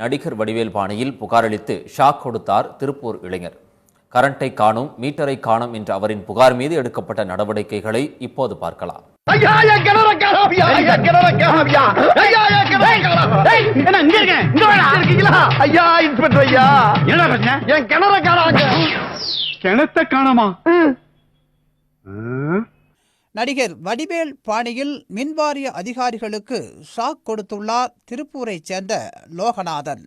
நடிகர் வடிவேல் பாணியில் புகாரளித்து ஷாக் கொடுத்தார் திருப்பூர் இளைஞர். கரண்டை காணும் மீட்டரை காணும் என்ற அவரின் புகார் மீது எடுக்கப்பட்ட நடவடிக்கைகளை இப்போது பார்க்கலாம். கிணத்த காணாமா? நடிகர் வடிவேல் பாணியில் மின்வாரிய அதிகாரிகளுக்கு ஷாக் கொடுத்துள்ளார் திருப்பூரைச் சேர்ந்த லோகநாதன்.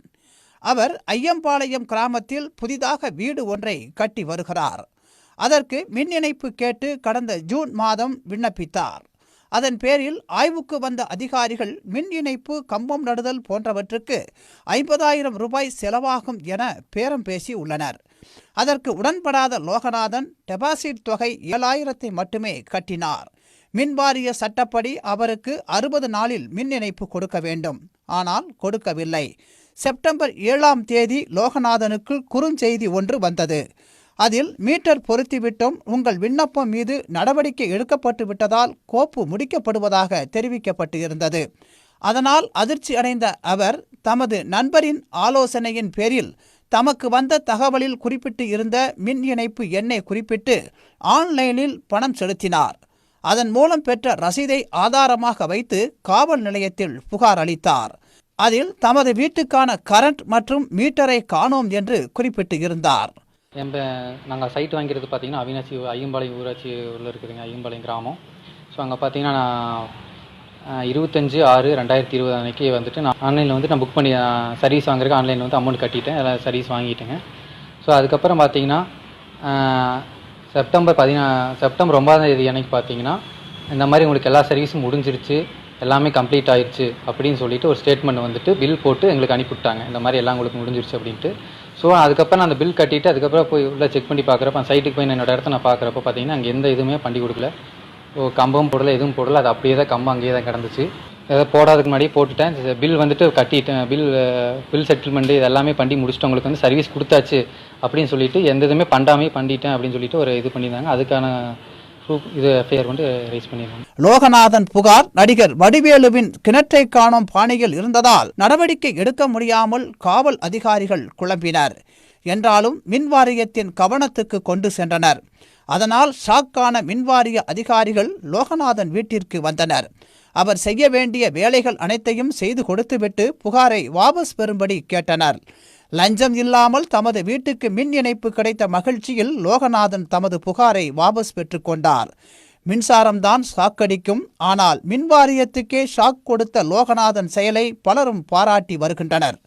அவர் ஐயம்பாளையம் கிராமத்தில் புதிதாக வீடு ஒன்றை கட்டி வருகிறார். அதற்கு மின் இணைப்பு கேட்டு கடந்த ஜூன் மாதம் விண்ணப்பித்தார். அதன் பேரில் ஆய்வுக்கு வந்த அதிகாரிகள் மின் இணைப்பு கம்பம் நடுதல் போன்றவற்றுக்கு ஐம்பதாயிரம் ரூபாய் செலவாகும் என பேரம் பேசி உள்ளனர். அதற்கு உடன்படாத லோகநாதன் டெபாசிட் தொகை ஏழாயிரத்தை மட்டுமே கட்டினார். மின்வாரிய சட்டப்படி அவருக்கு அறுபது நாளில் மின் இணைப்பு கொடுக்க வேண்டும். ஆனால் கொடுக்கவில்லை. செப்டம்பர் ஏழாம் தேதி லோகநாதனுக்கு குறுஞ்செய்தி ஒன்று வந்தது. அதில் மீட்டர் பொருத்திவிட்டும் உங்கள் விண்ணப்பம் மீது நடவடிக்கை எடுக்கப்பட்டு விட்டதால் கோப்பு முடிக்கப்படுவதாக தெரிவிக்கப்பட்டு இருந்தது அதனால் அதிர்ச்சி அடைந்த அவர் தமது நண்பரின் ஆலோசனையின் பேரில் தமக்கு வந்த தகவலில் குறிப்பிட்டு இருந்த மின் இணைப்பு எண்ணை குறிப்பிட்டு ஆன்லைனில் பணம் செலுத்தினார். அதன் மூலம் பெற்ற ரசீதை ஆதாரமாக வைத்து காவல் நிலையத்தில் புகார் அளித்தார். அதில் தமது வீட்டுக்கான கரண்ட் மற்றும் மீட்டரை காணோம் என்று குறிப்பிட்டு இருந்தார். எம்ப நாங்கள் சைட் வாங்கிறது பார்த்தீங்கன்னா அவினாசி ஐயம்பாளையம் ஊராட்சி உள்ள இருக்குதுங்க ஐயம்பாளையம் கிராமம். ஸோ அங்கே பார்த்தீங்கன்னா நான் இருபத்தஞ்சு ஆறு ரெண்டாயிரத்தி இருபது அன்றைக்கி வந்துட்டு நான் ஆன்லைனில் வந்து நான் புக் பண்ணி சர்வீஸ் வாங்குறதுக்கு ஆன்லைனில் வந்து அமௌண்ட் கட்டிட்டேன். எல்லாம் சர்வீஸ் வாங்கிட்டேங்க. ஸோ அதுக்கப்புறம் பார்த்தீங்கன்னா செப்டம்பர் பதினா செப்டம்பர் ஒன்பதாம் தேதி அன்றைக்கி பார்த்தீங்கன்னா இந்த மாதிரி உங்களுக்கு எல்லா சர்வீஸும் முடிஞ்சிருச்சு எல்லாமே கம்ப்ளீட் ஆயிடுச்சு அப்படின்னு சொல்லிட்டு ஒரு ஸ்டேட்மெண்ட் வந்துட்டு பில் போட்டு எங்களுக்கு அனுப்பிவிட்டாங்க. இந்த மாதிரி எல்லாம் உங்களுக்கு முடிஞ்சிருச்சு அப்படின்ட்டு. ஸோ அதுக்கப்புறம் நான் அந்த பில் கட்டிட்டு அதுக்கப்புறம் போய் உள்ளே செக் பண்ணி பார்க்குறப்ப அந்த சைட்டுக்கு போய் நான் என்னோட இடத்த நான் பார்க்குறப்ப பார்த்தீங்கன்னா அங்கே எந்த இதுவுமே பண்ணி கொடுக்கல. கம்பம் போடல எதுவும் போடல. அது அப்படியே தான் கம்பம் அங்கேயே தான் கிடந்துச்சு. ஏதாவது போடாதுக்கு முன்னாடியே போட்டுட்டேன். பில் வந்துட்டு கட்டிட்டேன். பில் பில் செட்டில்மெண்ட் இது எல்லாமே பண்ணி முடிச்சுட்டு உங்களுக்கு வந்து சர்வீஸ் கொடுத்தாச்சு அப்படின்னு சொல்லிட்டு எந்த இதுவுமே பண்ணாமே பண்ணிட்டேன் அப்படின்னு சொல்லிட்டு ஒரு இது பண்ணியிருந்தாங்க. அதுக்கான இது எஃப்ஐஆர் வந்து ரைஸ் பண்ணியிருந்தாங்க. லோகநாதன் புகார். நடிகர் வடிவேலுவின் கிணற்றை காணும் பாணியில் இருந்ததால் நடவடிக்கை எடுக்க முடியாமல் காவல் அதிகாரிகள் குழம்பினர். என்றாலும் மின்வாரியத்தின் கவனத்துக்கு கொண்டு சென்றனர். அதனால் ஷாக்கான மின்வாரிய அதிகாரிகள் லோகநாதன் வீட்டிற்கு வந்தனர். அவர் செய்ய வேண்டிய வேலைகள் அனைத்தையும் செய்து கொடுத்துவிட்டு புகாரை வாபஸ் பெறும்படி கேட்டனர். லஞ்சம் இல்லாமல் தமது வீட்டுக்கு மின் இணைப்பு கிடைத்த மகிழ்ச்சியில் லோகநாதன் தமது புகாரை வாபஸ் பெற்றுக்கொண்டார் மின்சாரம்தான் சாக்கடிக்கும் ஆனால் மின்வாரியத்துக்கே ஷாக் கொடுத்த லோகநாதன் செயலை பலரும் பாராட்டி வருகின்றனர்.